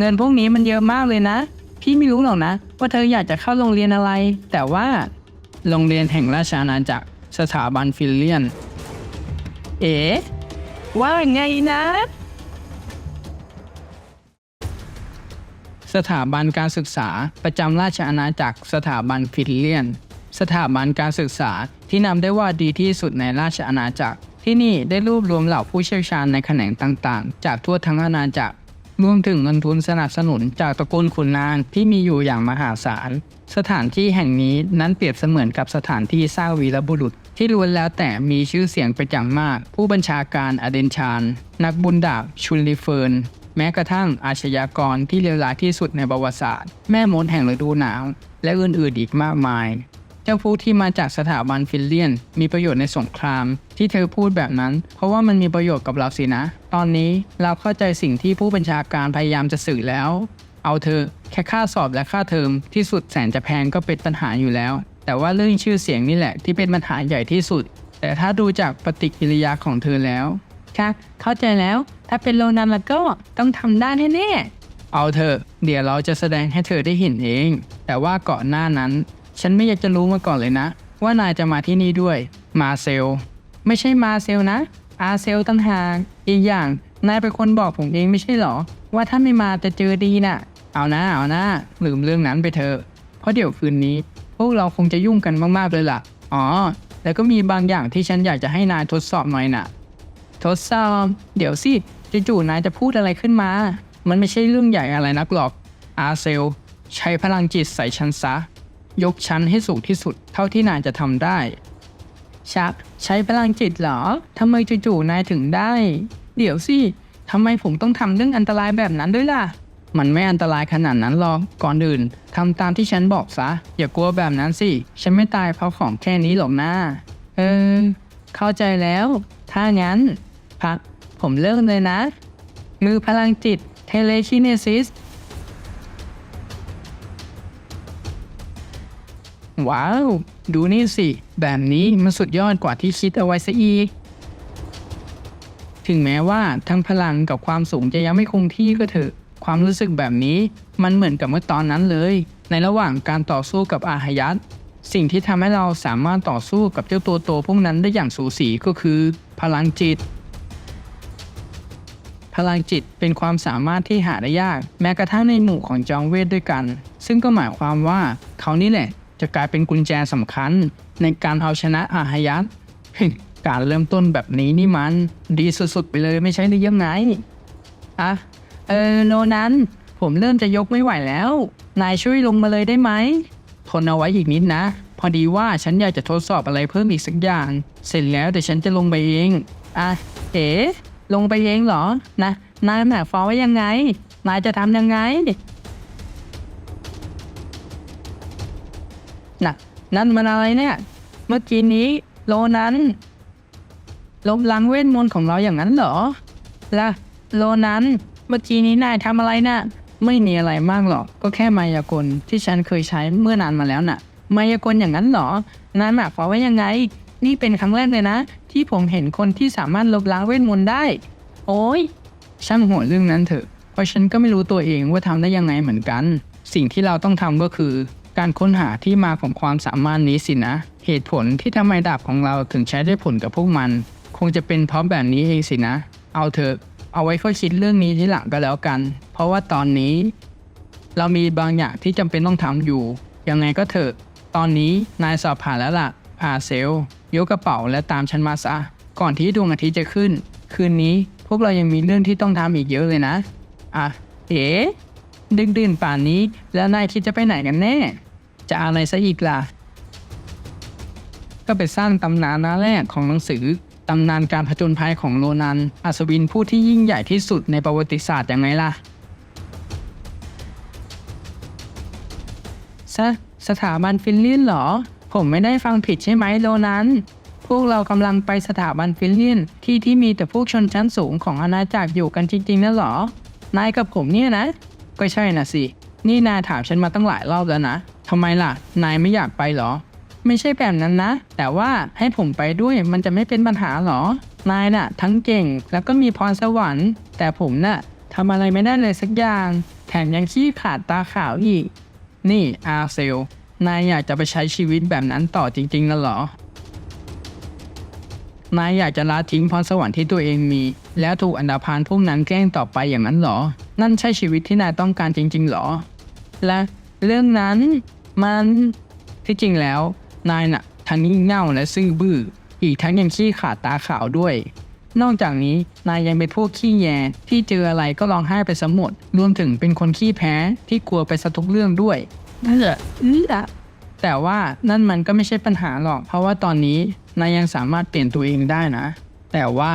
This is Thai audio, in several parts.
เงินพวกนี้มันเยอะมากเลยนะ พี่ไม่รู้หรอกนะ ว่าเธออยากจะเข้าโรงเรียนอะไร แต่ว่า โรงเรียนแห่งราชอาณาจักรสถาบันฟิลเลียน เอ๋ว่าไงนะ สถาบันการศึกษาประจำราชอาณาจักรสถาบันฟิลเลียน สถาบันการศึกษาที่นำได้ว่าดีที่สุดในราชอาณาจักรที่นี่ได้รวบรวมเหล่าผู้เชี่ยวชาญในแขนงต่างๆ จากทั่วทั้งอาณาจักร รวมถึงเงินทุนสนับสนุนจากตระกูลขุนนางที่มีอยู่อย่างมหาศาล สถานที่แห่งนี้นั้นเปรียบเสมือนกับสถานที่สร้างวีรบุรุษ ที่ล้วนแล้วแต่มีชื่อเสียงเป็นอย่างมาก ผู้บัญชาการอเดนชาน นักบุญดาบชุนลิเฟิร์น แม้กระทั่งอาชญากรที่เลวร้ายที่สุดในประวัติศาสตร์ แม่มดแห่งฤดูหนาว และอื่นๆอีกมากมาย จ้าผู้ที่มาจากสถาบันฟิลเลียน มีประโยชน์ในสงคราม ที่เธอพูดแบบนั้น เพราะว่ามันมีประโยชน์กับเราสินะ ตอนนี้เราเข้าใจสิ่งที่ผู้บัญชาการพยายามจะสื่อแล้ว เอาเธอแค่ค่าสอบและค่าเทอมที่สุดแสนจะแพงก็เป็นปัญหาอยู่แล้ว แต่ว่าเรื่องชื่อเสียงนี่แหละที่เป็นปัญหาใหญ่ที่สุด แต่ถ้าดูจากปฏิกิริยาของเธอแล้วค่ะเข้าใจแล้ว ถ้าเป็นโรนันแล้วก็ต้องทำได้แน่ๆเอาเถอเดี๋ยวเราจะแสดงให้เธอได้เห็นเอง แต่ว่าก่อนหน้านั้น ฉันไม่อยากจะรู้มาก่อนเลยนะ ว่านายจะมาที่นี่ด้วย มาเซล ไม่ใช่มาเซลนะ อาเซลตั้งหากอีกอย่าง นายเป็นคนบอกผมเองไม่ใช่หรอ ว่าถ้าไม่มาจะเจอดีน่ะ เอานะเอานะลืมเรื่องนั้นไปเถอะ เพราะเดี๋ยวคืนนี้ พวกเราคงจะยุ่งกันมากๆเลยล่ะ อ๋อ แล้วก็มีบางอย่างที่ฉันอยากจะให้นายทดสอบหน่อยน่ะ ทดสอบ เดี๋ยวสิจู่ๆนายจะพูดอะไรขึ้นมา มันไม่ใช่เรื่องใหญ่อะไรนักหรอก อาเซล ใช้พลังจิตใส่ฉันซะ ยกชั้นให้สูงที่สุดเท่าที่นายจะทำได้ ชัก ใช้พลังจิตเหรอทำไมจู่ๆนายถึงได้ เดี๋ยวสิทำไมผมต้องทำเรื่องอันตรายแบบนั้นด้วยล่ะ มันไม่อันตรายขนาดนั้นหรอกก่อนอื่นทำตามที่ฉันบอกซะ อย่ากลัวแบบนั้นสิ ฉันไม่ตายเพราะของแค่นี้หรอกนะเออ เข้าใจแล้ว ถ้างั้น พัก ผมเลิกเลยนะ มือพลังจิตเทเลชิเนซิส ว้าว ดูนี่สิ แบบนี้มันสุดยอดกว่าที่คิดเอาไว้ซะอีก ถึงแม้ว่าทั้งพลังกับความสูงจะยังไม่คงที่ก็เถอะ ความรู้สึกแบบนี้มันเหมือนกับเมื่อตอนนั้นเลย ในระหว่างการต่อสู้กับอาหยัตสิ่งที่ทำให้เราสามารถต่อสู้กับเจ้าตัวโตพวกนั้นได้อย่างสูสีก็คือ พลังจิต พลังจิตเป็นความสามารถที่หาได้ยาก แม้กระทั่งในหมู่ของจองเวทด้วยกัน ซึ่งก็หมายความว่าเขานี่แหละ จะกลายเป็นกุญแจสำคัญ ในการเอาชนะอาหยัตการเริ่มต้นแบบนี้นี่มัน ดีสุดๆไปเลยไม่ใช่หรือยังไงอะเออโนนั้น ผมเริ่มจะยกไม่ไหวแล้ว นายช่วยลงมาเลยได้ไหมทนเอาไว้อีกนิดนะ พอดีว่าฉันอยากจะทดสอบอะไรเพิ่มอีกสักอย่าง เสร็จแล้วเดี๋ยวฉันจะลงไปเองอะเอ๋ลงไปเองเหรอ นะนายหมายความว่ายังไงนายจะทำยังไง นั่นมันอะไรเนี่ย เมื่อกี้นี้โลนั้นลบล้างเวทมนต์ของเราอย่างนั้นเหรอล่ะโลนั้นเมื่อกี้นี้นายทำอะไรน่ะ ไม่มีอะไรมากหรอก ก็แค่มายากลที่ฉันเคยใช้เมื่อนานมาแล้วน่ะ มายากลอย่างนั้นเหรอนายหมายความว่ายังไง นี่เป็นครั้งแรกเลยนะ ที่ผมเห็นคนที่สามารถลบล้างเวทมนต์ได้ โอ้ยช่างหัวเรื่องนั้นเถอะ เพราะฉันก็ไม่รู้ตัวเองว่าทำได้ยังไงเหมือนกัน สิ่งที่เราต้องทำก็คือ การค้นหาที่มาของความสามารถนี้สินะ เหตุผลที่ทำไมดาบของเราถึงใช้ได้ผลกับพวกมัน คงจะเป็นเพราะแบบนี้เองสินะ เอาเถอะ เอาไว้ค่อยคิดเรื่องนี้ทีหลังก็แล้วกัน เพราะว่าตอนนี้ เรามีบางอย่างที่จำเป็นต้องทำอยู่ ยังไงก็เถอะ ตอนนี้นายสอบผ่านแล้วล่ะพาเซลยกกระเป๋าและตามฉันมาซะ ก่อนที่ดวงอาทิตย์จะขึ้น คืนนี้พวกเรายังมีเรื่องที่ต้องทำอีกเยอะเลยนะ อะ เอ๋ดึกดื่นป่านนี้แล้วนายคิดจะไปไหนกันแน่ จะอะไรซะอีกล่ะ ก็ไปสร้างตำนานหน้าแรกของหนังสือตำนานการผจญภัยของโรนัน อัศวินผู้ที่ยิ่งใหญ่ที่สุดในประวัติศาสตร์ยังไงล่ะสสถาบันฟิลเลียนเหรอ ผมไม่ได้ฟังผิดใช่ไหมโลนัน พวกเรากำลังไปสถาบันฟิลเลียนที่ที่มีแต่พวกชนชั้นสูงของอาณาจักรอยู่กันจริงๆนะหรอ นายกับผมเนี่ยนะ ก็ใช่น่ะสิ นี่นายถามฉันมาตั้งหลายรอบแล้วนะ ทำไมล่ะ นายไม่อยากไปเหรอ ไม่ใช่แบบนั้นนะ แต่ว่าให้ผมไปด้วยมันจะไม่เป็นปัญหาเหรอ นายน่ะ ทั้งเก่งแล้วก็มีพรสวรรค์ แต่ผมน่ะทำอะไรไม่ได้เลยสักอย่าง แถมยังขี้ขาดตาขาวอีก นี่อาเซล นายอยากจะไปใช้ชีวิตแบบนั้นต่อจริงๆแล้วเหรอ นายอยากจะละทิ้งพรสวรรค์ที่ตัวเองมี แล้วถูกอันดาพานพวกนั้นแกล้งต่อไปอย่างนั้นเหรอ นั่นใช่ชีวิตที่นายต้องการจริงๆเหรอ และเรื่องนั้น มันที่จริงแล้วนายน่ะทั้งงี่เง่าและซื่อบื้อ อีกทั้งยังขี้ขาดตาขาวด้วย นอกจากนี้นายยังเป็นพวกขี้แยที่เจออะไรก็ร้องไห้ไปสมหมด รวมถึงเป็นคนขี้แพ้ที่กลัวไปสะทุกเรื่องด้วยนั่นแหละอื้ออะแต่ว่านั่นมันก็ไม่ใช่ปัญหาหรอก เพราะว่าตอนนี้นายยังสามารถเปลี่ยนตัวเองได้นะ แต่ว่า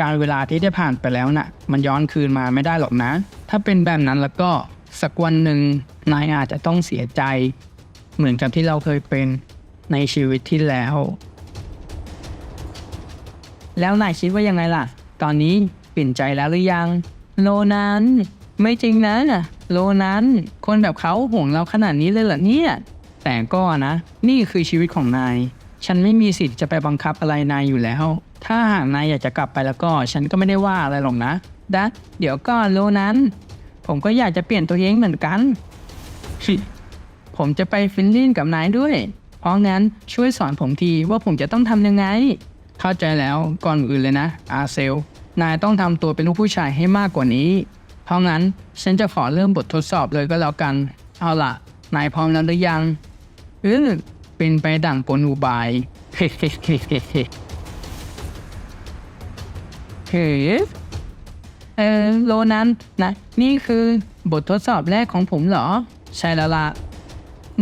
การเวลาที่ได้ผ่านไปแล้วน่ะ มันย้อนคืนมาไม่ได้หรอกนะ ถ้าเป็นแบบนั้นแล้วก็ สักวันหนึ่งนายอาจจะต้องเสียใจ เหมือนกับที่เราเคยเป็นในชีวิตที่แล้ว แล้วนายคิดว่ายังไงล่ะ ตอนนี้เปลี่ยนใจแล้วหรือยัง โลนั้น ไม่จริงนะโลนั้น คนแบบเขาห่วงเราขนาดนี้เลยเหรอเนี่ย แต่ก็นะ นี่คือชีวิตของนาย ฉันไม่มีสิทธิ์จะไปบังคับอะไรนายอยู่แล้ว ถ้าหากนายอยากจะกลับไปแล้วก็ ฉันก็ไม่ได้ว่าอะไรหรอกนะดัดเดี๋ยวก่อนโลนั้น ผมก็อยากจะเปลี่ยนตัวเองเหมือนกัน ผมจะไปฟินแลินด์กับนายด้วย เพราะงั้นช่วยสอนผมทีว่าผมจะต้องทำยังไง เข้าใจแล้วก่อนอื่นเลยนะ อาเซล นายต้องทำตัวเป็นลูกผู้ชายให้มากกว่านี้ เพราะงั้นฉันจะขอเริ่มบททดสอบเลยก็แล้วกัน เอาล่ะ นายพร้อมแล้วหรือยังเออเป็นไปดั่งกลอุบายเฮ้เฮ้เฮ้เฮ้เฮ้ เออโลนั้นนะนี่คือบททดสอบแรกของผมเหรอ ใช่แล้วล่ะ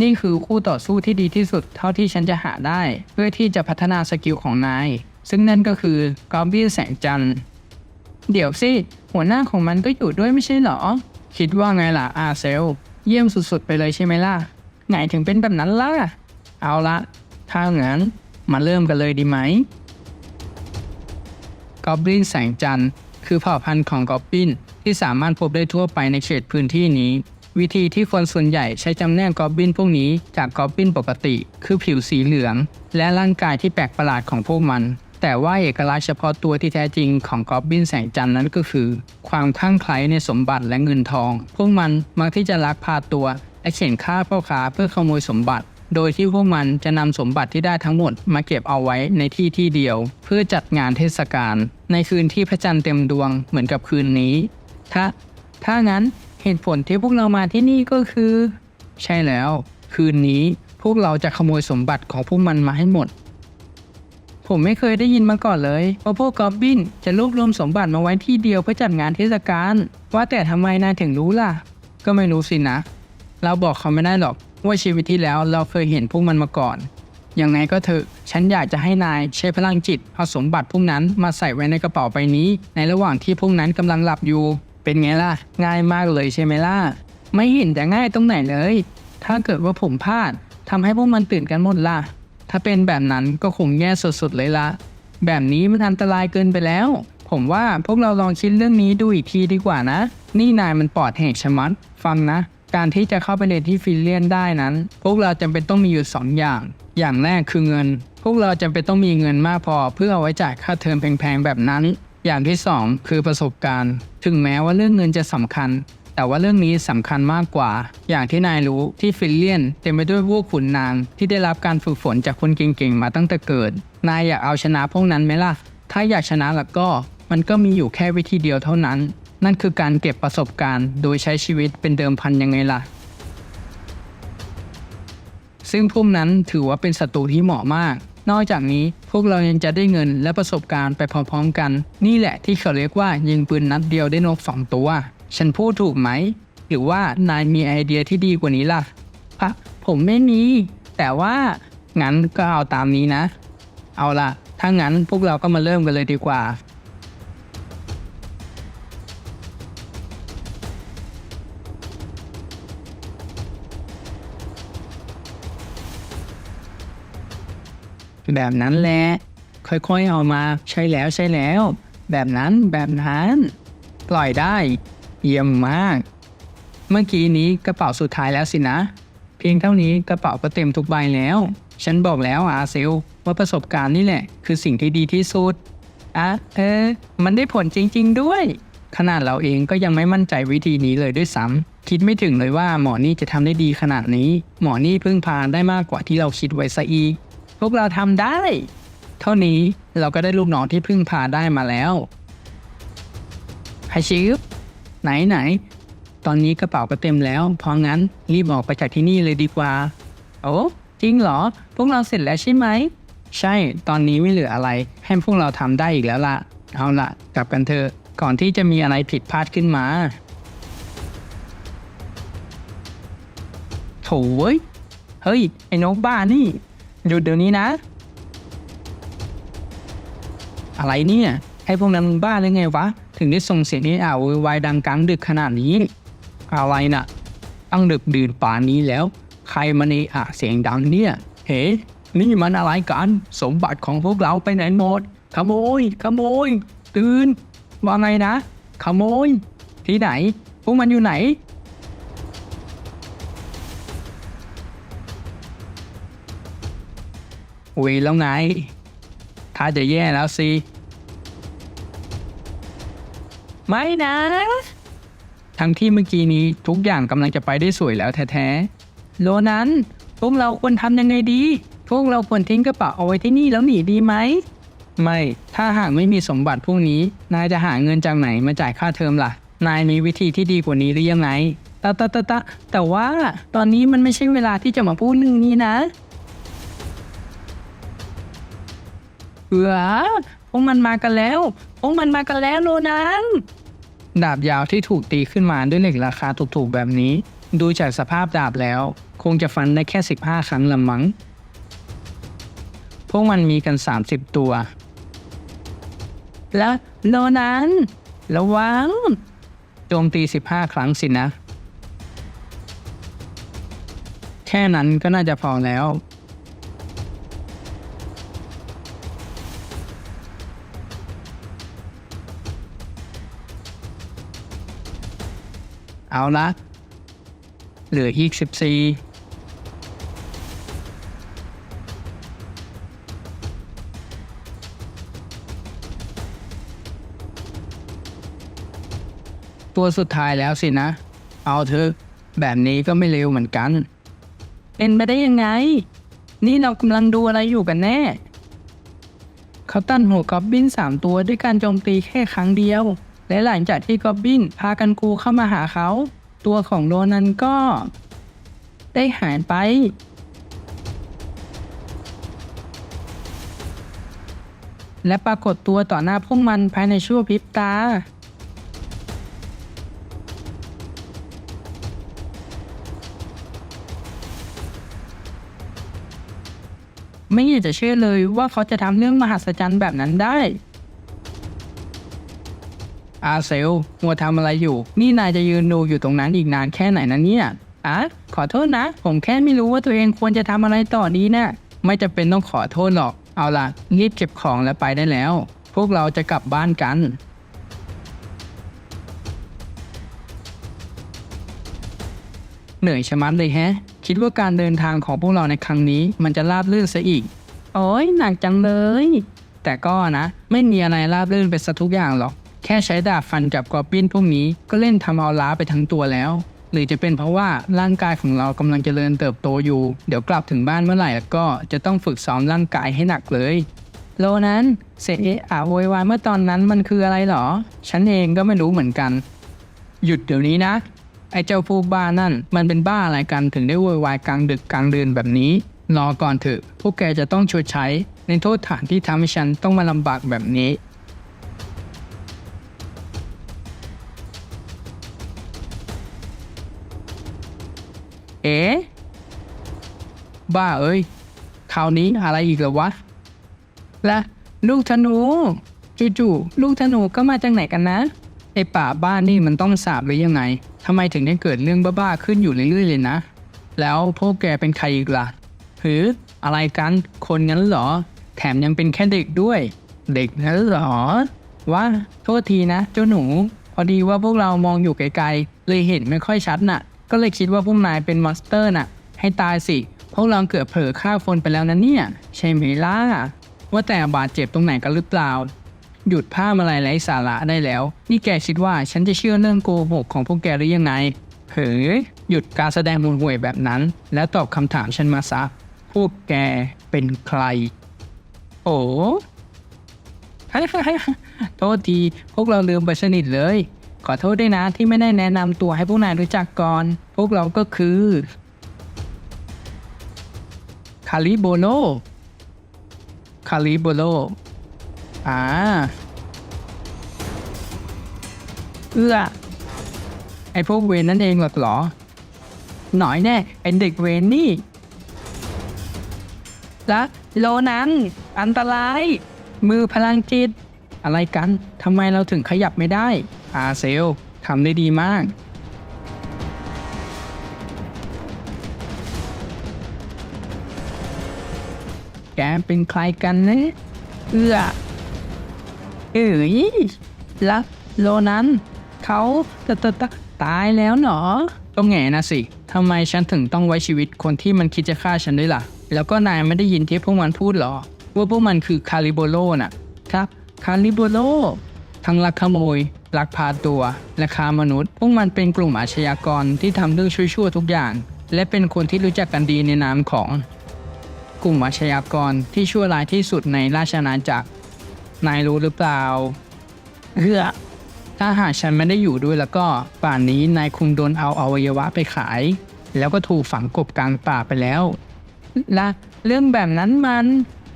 นี่คือคู่ต่อสู้ที่ดีที่สุดเท่าที่ฉันจะหาได้ เพื่อที่จะพัฒนาสกิลของนาย ซึ่งนั่นก็คือกอบบี้แสงจันทร์เดี๋ยวสิหัวหน้าของมันก็อยู่ด้วยไม่ใช่เหรอ คิดว่าไงล่ะอาเซล เยี่ยมสุดๆไปเลยใช่ไหมล่ะไงถึงเป็นแบบนั้นล่ะ เอาละถ้างั้นมาเริ่มกันเลยดีไหมกอบลินแสงจันทร์ คือเผ่าพันธุ์ของกอบลินที่สามารถพบได้ทั่วไปในเขตพื้นที่นี้ วิธีที่คนส่วนใหญ่ใช้จำแนกกอบลินพวกนี้จากกอบลินปกติ คือผิวสีเหลือง และร่างกายที่แปลกประหลาดของพวกมัน แต่ว่าเอกลักษณ์เฉพาะตัวที่แท้จริงของกอบลินแสงจันทร์นั้นก็คือ ความคลั่งไคล้ในสมบัติและเงินทอง พวกมันมักที่จะลักพาตัวและเข็นฆ่าพ่อค้าเพื่อขโมยสมบัติ โดยที่พวกมันจะนำสมบัติที่ได้ทั้งหมดมาเก็บเอาไว้ในที่ที่เดียว เพื่อจัดงานเทศกาลในคืนที่พระจันทร์เต็มดวงเหมือนกับคืนนี้ ถ้า ถ้างั้นเหตุผลที่พวกเรามาที่นี่ก็คือ ใช่แล้ว คืนนี้พวกเราจะขโมยสมบัติของพวกมันมาให้หมด ผมไม่เคยได้ยินมาก่อนเลยว่าพวกกอบบินจะรวบรวมสมบัติมาไว้ที่เดียวเพื่อจัดงานเทศกาลว่าแต่ทำไมนายถึงรู้ล่ะ ก็ไม่รู้สินะ เราบอกเขาไม่ได้หรอก ว่าชีวิตที่แล้วเราเคยเห็นพวกมันมาก่อน อย่างไงก็เถอะ ฉันอยากจะให้นายใช้พลังจิตเอาสมบัติพวกนั้นมาใส่ไว้ในกระเป๋าใบนี้ ในระหว่างที่พวกนั้นกำลังหลับอยู่ เป็นไงล่ะ ง่ายมากเลยใช่ไหมล่ะ ไม่เห็นจะง่ายตรงไหนเลย ถ้าเกิดว่าผมพลาดทำให้พวกมันตื่นกันหมดล่ะ ถ้าเป็นแบบนั้นก็คงแย่สุดๆเลยละแบบนี้มันอันตรายเกินไปแล้ว ผมว่าพวกเราลองคิดเรื่องนี้ดูอีกทีดีกว่านะ นี่นายมันปลอดแหกชะมัด ฟังนะ การที่จะเข้าไปเรียนที่ฟิลเลียนได้นั้น พวกเราจำเป็นต้องมีอยู่สองอย่าง อย่างแรกคือเงิน พวกเราจำเป็นต้องมีเงินมากพอ เพื่อเอาไว้จ่ายค่าเทอมแพงๆแบบนั้น อย่างที่สองคือประสบการณ์ ถึงแม้ว่าเรื่องเงินจะสำคัญ แต่ว่าเรื่องนี้สำคัญมากกว่า อย่างที่นายรู้ที่ฟิลเลียนเต็มไปด้วยพวกขุนนางที่ได้รับการฝึกฝนจากคนเก่งๆมาตั้งแต่เกิด นายอยากเอาชนะพวกนั้นไหมล่ะ ถ้าอยากชนะแล้วก็ มันก็มีอยู่แค่วิธีเดียวเท่านั้น นั่นคือการเก็บประสบการณ์ โดยใช้ชีวิตเป็นเดิมพันยังไงล่ะ ซึ่งพวกนั้นถือว่าเป็นศัตรูที่เหมาะมาก นอกจากนี้พวกเรายังจะได้เงินและประสบการณ์ไปพร้อมๆกัน นี่แหละที่เขาเรียกว่ายิงปืนนัดเดียวได้นกสองตัว ฉันพูดถูกไหม หรือว่านายมีไอเดียที่ดีกว่านี้ล่ะอะผมไม่มี แต่ว่างั้นก็เอาตามนี้นะ เอาล่ะ ถ้างั้นพวกเราก็มาเริ่มกันเลยดีกว่า แบบนั้นแหละ ค่อยๆเอามา ใช่แล้วใช่แล้ว แบบนั้นแบบนั้น ปล่อยได้ เยี่ยมมาก เมื่อกี้นี้กระเป๋าสุดท้ายแล้วสินะ เพียงเท่านี้กระเป๋าก็เต็มทุกใบแล้ว ฉันบอกแล้วอาเซลว่าประสบการณ์นี่แหละ คือสิ่งที่ดีที่สุดอะเออ มันได้ผลจริง ๆ ด้วย ขนาดเราเองก็ยังไม่มั่นใจวิธีนี้เลยด้วยซ้ำคิดไม่ถึงเลยว่าหมอนี่จะทำได้ดีขนาดนี้ หมอนี่พึ่งพาได้มากกว่าที่เราคิดไว้ซะอีก วกเราทำได้ เท่านี้เราก็ได้ลูกน้องที่พึ่งพาได้มาแล้วไฮชิปไหนไหน ตอนนี้กระเป๋าก็เต็มแล้ว เพราะงั้นรีบออกไปจากที่นี่เลยดีกว่า โอ้จริงเหรอ พวกเราเสร็จแล้วใช่ไหม ใช่ ตอนนี้ไม่เหลืออะไร ให้พวกเราทำได้อีกแล้วล่ะ เอาละกลับกันเถอะ ก่อนที่จะมีอะไรผิดพลาดขึ้นมา โถ่เว้ย เฮ้ย ไอ้นกบ้านี่ หยุดเดี๋ยวนี้นะ อะไรเนี่ยให้พวกนั้นบ้าหรือไงวะ ถึงได้ส่งเสียงนี้อ่าววายดังกลางดึกขนาดนี้ อะไรน่ะตั้งดึกดื่นป่านนี้แล้ว ใครมานี่อะเสียงดังเนี่ย เฮ้นี่มันอะไรกัน สมบัติของพวกเราไปไหนหมด ขโมย ขโมย ตื่น ว่าไงนะ ขโมย ที่ไหน พวกมันอยู่ไหน เวยแล้วไง ถ้าจะแย่แล้วสิ ไม่นะ ทั้งที่เมื่อกี้นี้ทุกอย่างกำลังจะไปได้สวยแล้วแท้ๆ โลนั้นพวกเราควรทำยังไงดี พวกเราควรทิ้งกระเป๋าเอาไว้ที่นี่แล้วหนีดีไหม ไม่ ถ้าหากไม่มีสมบัติพวกนี้ นายจะหาเงินจากไหนมาจ่ายค่าเทอมล่ะ นายมีวิธีที่ดีกว่านี้หรือยังไงตะตะตะตะแต่ว่าตอนนี้มันไม่ใช่เวลาที่จะมาพูดเรื่องนี้นะ เอือพวกมันมากันแล้วพวกมันมากันแล้วโลนั้น ดาบยาวที่ถูกตีขึ้นมาด้วยเหล็กราคาถูกๆแบบนี้ ดูจากสภาพดาบแล้ว คงจะฟันได้แค่ 15 ครั้งละมั้ง พวกมันมีกัน 30 ตัว และโลนั้น ระวัง โจมตี 15 ครั้งสินะ แค่นั้นก็น่าจะพอแล้ว เอาละเหลืออีกสิบสี่ตัวสุดท้ายแล้วสินะ เอาเถอะแบบนี้ก็ไม่เร็วเหมือนกัน เป็นไปได้ยังไง นี่เรากำลังดูอะไรอยู่กันแน่ เขาตั้นหัวกอบบินสามตัวด้วยการโจมตีแค่ครั้งเดียว และหลังจากที่กอบบินพากันกูเข้ามาหาเขา ตัวของโรนันก็ ได้หายไป และปรากฏตัวต่อหน้าพวกมันภายในชั่วพริบตาไม่อยากจะเชื่อเลยว่าเขาจะทำเรื่องมหัศจรรย์แบบนั้นได้ อาเซลมัวทำอะไรอยู่ นี่นายจะยืนดูอยู่ตรงนั้นอีกนานแค่ไหนนะเนี่ยอะขอโทษนะ ผมแค่ไม่รู้ว่าตัวเองควรจะทำอะไรต่อดีนะไม่จะเป็นต้องขอโทษหรอก เอาล่ะรีบเก็บของแล้วไปได้แล้ว พวกเราจะกลับบ้านกันเหนื่อยชะมัดเลยแฮะ คิดว่าการเดินทางของพวกเราในครั้งนี้ มันจะราบรื่นซะอีก โอ้ยหนักจังเลย แต่ก็นะ ไม่มีอะไรราบรื่นไปซะทุกอย่างหรอก แค่ใช้ดาบฟันกับกอบบินพวกนี้ก็เล่นทำเอาล้าไปทั้งตัวแล้ว หรือจะเป็นเพราะว่าร่างกายของเรากำลังเจริญเติบโตอยู่ เดี๋ยวกลับถึงบ้านเมื่อไหร่แล้วก็จะต้องฝึกซ้อมร่างกายให้หนักเลยโลนั้นเสเอะอะโวยวายเมื่อตอนนั้นมันคืออะไรหรอ ฉันเองก็ไม่รู้เหมือนกัน หยุดเดี๋ยวนี้นะ ไอ้เจ้าผู้บ้านั่น มันเป็นบ้าอะไรกันถึงได้โวยวายกลางดึกกลางเดือนแบบนี้ รอก่อนเถอะ พวกแกจะต้องชดใช้ ในโทษฐานที่ทำให้ฉันต้องมาลำบากแบบนี้ เอ๋บ้าเอ้ยคราวนี้อะไรอีกเหรอวะ และลูกธนู จู่ๆลูกธนูก็มาจากไหนกันนะไอป่าบ้านนี่มันต้องสาบหรือยังไงทำไมถึงได้เกิดเรื่องบ้าๆขึ้นอยู่เรื่อยๆเลยนะ แล้วพวกแกเป็นใครอีกล่ะหืออะไรกันคนงั้นเหรอ แถมยังเป็นแค่เด็กด้วย เด็กนั้นเหรอว่าโทษทีนะ เจ้าหนู พอดีว่าพวกเรามองอยู่ไกลๆ เลยเห็นไม่ค่อยชัดน่ะ ก็เลยคิดว่าพวกนายเป็นมอนสเตอร์น่ะ ให้ตายสิ พวกเราเกือบเผลอฆ่าคนไปแล้วนะเนี่ย ใช่ไหมล่ะ ว่าแต่บาดเจ็บตรงไหนกันหรือเปล่า หยุดผ้ามาลายไร้สาระได้แล้ว นี่แกคิดว่าฉันจะเชื่อเรื่องโกหกของพวกแกหรือยังไงเฮ้ยหยุดการแสดงมุนห่วยแบบนั้น แล้วตอบคำถามฉันมาซะ พวกแกเป็นใคร โอ้โทษที พวกเราลืมไปสนิทเลย ขอโทษด้วยนะที่ไม่ได้แนะนำตัวให้พวกนายรู้จักก่อน พวกเราก็คือ คาริโบโล คาริโบโล อ่า เอื้อ ไอพวกเวนนั่นเองหรอกหรอ หน่อยแน่ไอเด็กเวนนี่ และโลนั้น อันตราย มือพลังจิต อะไรกัน ทำไมเราถึงขยับไม่ได้ อาเซลทำได้ดีมาก แกเป็นใครกันนะเอื้อเอ๋ยล้วโลนั้น เขาตตตตายแล้วเหรอก็แง่นะสิทำไมฉันถึงต้องไว้ชีวิตคนที่มันคิดจะฆ่าฉันด้วยล่ะ แล้วก็นายไม่ได้ยินที่พวกมันพูดหรอ ว่าพวกมันคือคาริโบโลน่ะ ครับ คาริโบโล ทั้งลักขโมย ลักพาตัว และค้ามนุษย์ พวกมันเป็นกลุ่มอาชญากรที่ทำเรื่องชั่วๆทุกอย่าง และเป็นคนที่รู้จักกันดีในนามของ กลุ่มอาชญากรที่ชั่วร้ายที่สุดในราชอาณาจักร นายรู้หรือเปล่าเฮือถ้าหากฉันไม่ได้อยู่ด้วยแล้วก็ป่านนี้นายคงโดนเอาอวัยวะไปขาย แล้วก็ถูกฝังกบกลางป่าไปแล้ว และเรื่องแบบนั้นมัน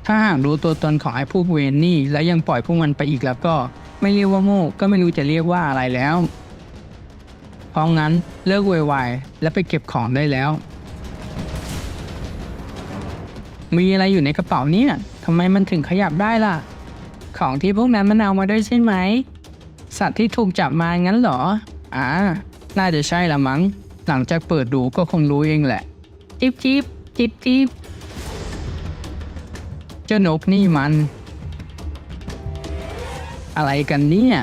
ถ้าหากรู้ตัวตนของไอ้พวกเวนนี่ แล้วยังปล่อยพวกมันไปอีกแล้วก็ ไม่เรียกว่าโง่ก็ไม่รู้จะเรียกว่าอะไรแล้ว เพราะงั้นเลิกโวยวายและไปเก็บของได้แล้ว มีอะไรอยู่ในกระเป๋าเนี่ยทำไมมันถึงขยับได้ล่ะ ของที่พวกนั้นมันเอามาด้วยใช่ไหม สัตว์ที่ถูกจับมางั้นเหรอ อ่า น่าจะใช่ละมั้ง หลังจากเปิดดูก็คงรู้เองแหละ จิบจิบจิบจิบเจ้านกนี่มัน อะไรกันเนี่ย